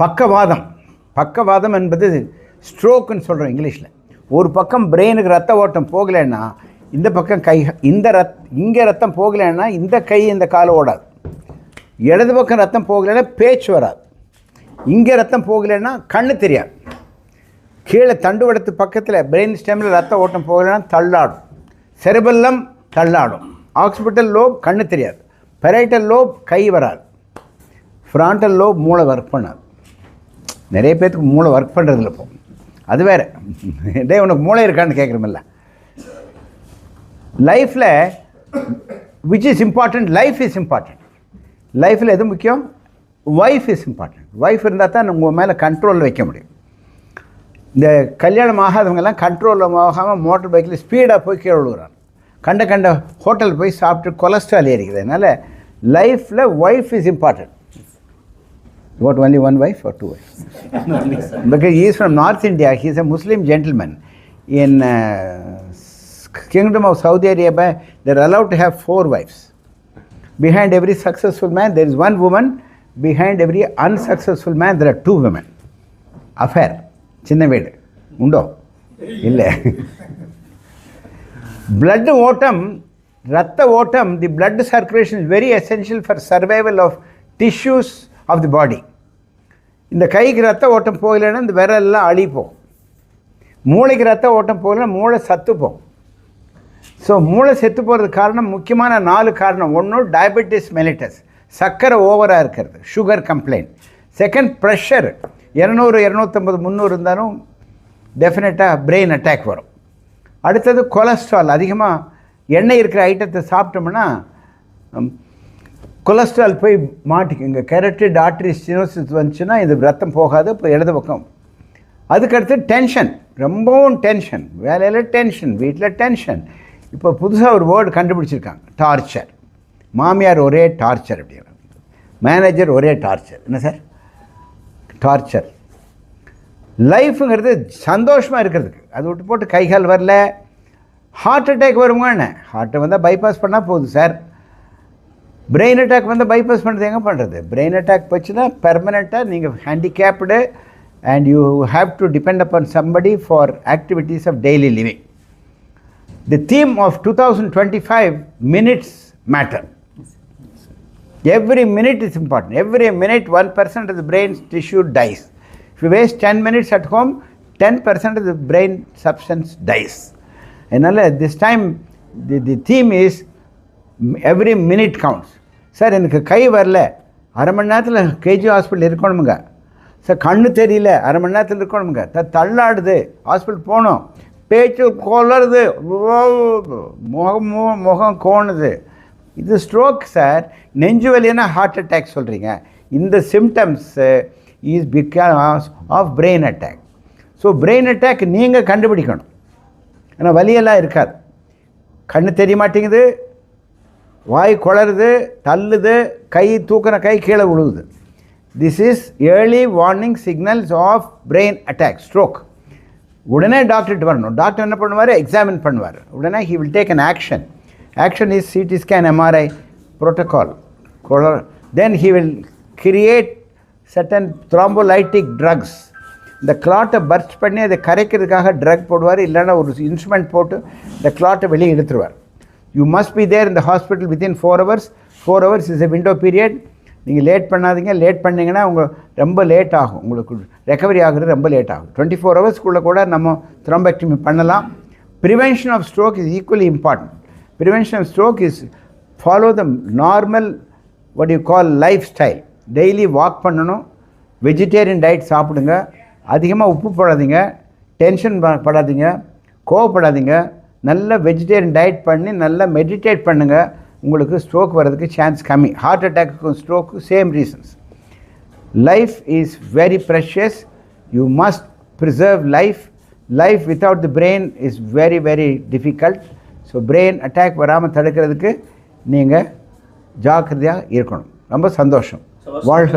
பக்கவாதம். பக்கவாதம் என்பது ஸ்ட்ரோக்குன்னு சொல்கிறோம் இங்கிலீஷில். ஒரு பக்கம் பிரெயினுக்கு ரத்த ஓட்டம் போகலைன்னா இந்த பக்கம் கை இந்த ரத் இங்கே ரத்தம் போகலைன்னா இந்த கை இந்த காலை ஓடாது. இடது பக்கம் ரத்தம் போகலைன்னா பேச்சு வராது. இங்கே ரத்தம் போகலைன்னா கண்ணு தெரியாது. கீழே தண்டுவடத்து பக்கத்தில் பிரெயின் ஸ்டெம்மில் ரத்த ஓட்டம் போகலைன்னா தள்ளாடும். செரிபல்லம் தள்ளாடும். ஆக்சிபிட்டல் லோப் கண்ணு தெரியாது. பெரைட்டல் லோப் கை வராது. ஃப்ராண்டல் லோப் மூளை ஒர்க் பண்ணாது. நிறைய பேர்த்துக்கு மூளை ஒர்க் பண்ணுறதில்ல இப்போ அது வேறு. டே உனக்கு மூளை இருக்கான்னு கேட்குறமில்ல லைஃப்பில் which is important life is important லைஃப்பில் எது முக்கியம்? ஒய்ஃப் இஸ் இம்பார்ட்டண்ட் ஒய்ஃப் இருந்தால் தான் உங்கள் மேலே கண்ட்ரோல் வைக்க முடியும். இந்த கல்யாணம் ஆகாதவங்கெல்லாம் கண்ட்ரோல் ஆகாமல் மோட்டர் பைக்கில் ஸ்பீடாக போய் கீழே விழுகிறான் கண்ட கண்ட ஹோட்டல் போய் சாப்பிட்டு கொலஸ்ட்ரால் ஏறிக்குது. அதனால் லைஃப்பில் wife is Important got only one wife or two wives? because he is from North India. He is a Muslim gentleman. In uh, Kingdom of Saudi Arabia, they are allowed to have four wives. Behind every successful man, there is one woman. Behind every unsuccessful man, there are two women. Affair. சின்ன வீடு உண்டோ இல்லை blood ஓட்டம் ரத்த ஓட்டம் தி blood circulation is very essential for survival of tissues of the body இந்த கைக்கு ரத்த ஓட்டம் போகலைன்னா இந்த விரல்லாம் அழிப்போம். மூளைக்கு ரத்த ஓட்டம் போகலைன்னா மூளை சத்துப்போம். ஸோ மூளை செத்து போகிறதுக்கு காரணம் முக்கியமான நாலு காரணம். ஒன்று டயபெட்டிஸ் மெலிட்டஸ் சர்க்கரை ஓவராக இருக்கிறது. சுகர் கம்ப்ளைண்ட் செகண்ட் ப்ரெஷர் இரநூறு இரநூத்தம்பது முந்நூறு இருந்தாலும் டெஃபினட்டாக பிரெயின் அட்டாக் வரும். அடுத்தது கொலஸ்ட்ரால் அதிகமாக எண்ணெய் இருக்கிற ஐட்டத்தை சாப்பிட்டோம்னா கொலஸ்ட்ரால் போய் மாட்டிக்குங்க கெரட்டிட் ஆர்டரி ஸ்டினோசிஸ் வந்துச்சுன்னா இது ரத்தம் போகாது இப்போ இடது பக்கம். அதுக்கடுத்து டென்ஷன். ரொம்பவும் டென்ஷன். வேலையில் டென்ஷன் வீட்டில் டென்ஷன். இப்போ புதுசாக ஒரு வேர்டு கண்டுபிடிச்சிருக்காங்க. டார்ச்சர். மாமியார் ஒரே டார்ச்சர் அப்படிங்கிறாங்க மேனேஜர் ஒரே டார்ச்சர். என்ன சார்? டார்ச்சர். லைஃப்புங்கிறது சந்தோஷமாக இருக்கிறதுக்கு. அது விட்டு போட்டு கை கால் வரல. ஹார்ட் அட்டாக் வருமாண்ணே ஹார்ட்டை வந்தால் பைபாஸ் பண்ணால் போதும் சார். பிரெயின் அட்டாக் வந்து பைபாஸ் பண்ணுறது எங்கே பண்ணுறது பிரெயின் அட்டாக் போச்சுன்னா பெர்மனெண்ட்டாக நீங்கள் handicapped and you have to depend upon somebody for activities of daily living the theme of two thousand twenty five minutes matter Every minute is important. Every minute, 1% of the brain tissue dies. If you waste 10 minutes at home, 10% of the brain substance dies. And this time, the, the theme is every minute counts. Sir எனக்கு கை வரல. அரை மணி நேரத்தில் KG hospital இருக்கணுமுங்க. Sir கண்ணு தெரியல. அரை மணி நேரத்தில் இருக்கணுமுங்க. த தள்ளாடுது. Hospital போகணும். பேச்சு கொலருது முகம் முகம் கோணுது. இது ஸ்ட்ரோக் சார். நெஞ்சு வலினா ஹார்ட் அட்டாக் சொல்கிறீங்க இந்த symptoms is because of brain attack so brain attack நீங்கள் கண்டுபிடிக்கணும். ஏன்னா வலியெல்லாம் இருக்காது. கண்ணு தெரிய மாட்டேங்குது. வாய் குளருது தள்ளுது கை தூக்கின கை கீழே விழுகுது this is early warning signals of brain attack stroke உடனே டாக்டர்கிட்ட வரணும். டாக்டர் என்ன பண்ணுவார்? எக்ஸாமின் பண்ணுவார். உடனே he will take an action action is CT scan MRI protocol then he will create sudden thrombolytic drugs இந்த கிளாட்டை பர்ஸ்ட் பண்ணி அதை கரைக்கிறதுக்காக ட்ரக் போடுவார். இல்லைன்னா ஒரு இன்ஸ்ட்ருமெண்ட் போட்டு இந்த கிளாட்டை வெளியே எடுத்துருவார் யூ மஸ்ட் பி தேர் இந்த hospital within four hours four hours is a window period நீங்கள் லேட் பண்ணாதீங்க. லேட் பண்ணிங்கன்னா உங்கள் ரொம்ப லேட் ஆகும். உங்களுக்கு ரெக்கவரி ஆகுறது ரொம்ப லேட் ஆகும். டுவெண்ட்டி ஃபோர் ஹவர்ஸ்க்குள்ளே கூட நம்ம த்ரோம்பெக்டமி பண்ணலாம். Prevention of stroke is equally important prevention of stroke is follow the normal what you call lifestyle daily walk பண்ணணும். வெஜிடேரியன் டயட் சாப்பிடுங்க. அதிகமாக உப்பு போடாதீங்க. டென்ஷன் படாதீங்க. கோவப்படாதீங்க. நல்ல வெஜிடேரியன் டயட் பண்ணி நல்லா மெடிடேட் பண்ணுங்கள் உங்களுக்கு ஸ்ட்ரோக் வர்றதுக்கு சான்ஸ் கம்மி. ஹார்ட் அட்டாக்குக்கும் stroke same reasons life is very precious you must preserve life life without the brain is very very difficult so brain attack வராமல் தடுக்கிறதுக்கு நீங்கள் ஜாக்கிரதையாக இருக்கணும். ரொம்ப சந்தோஷம். வாழ்க.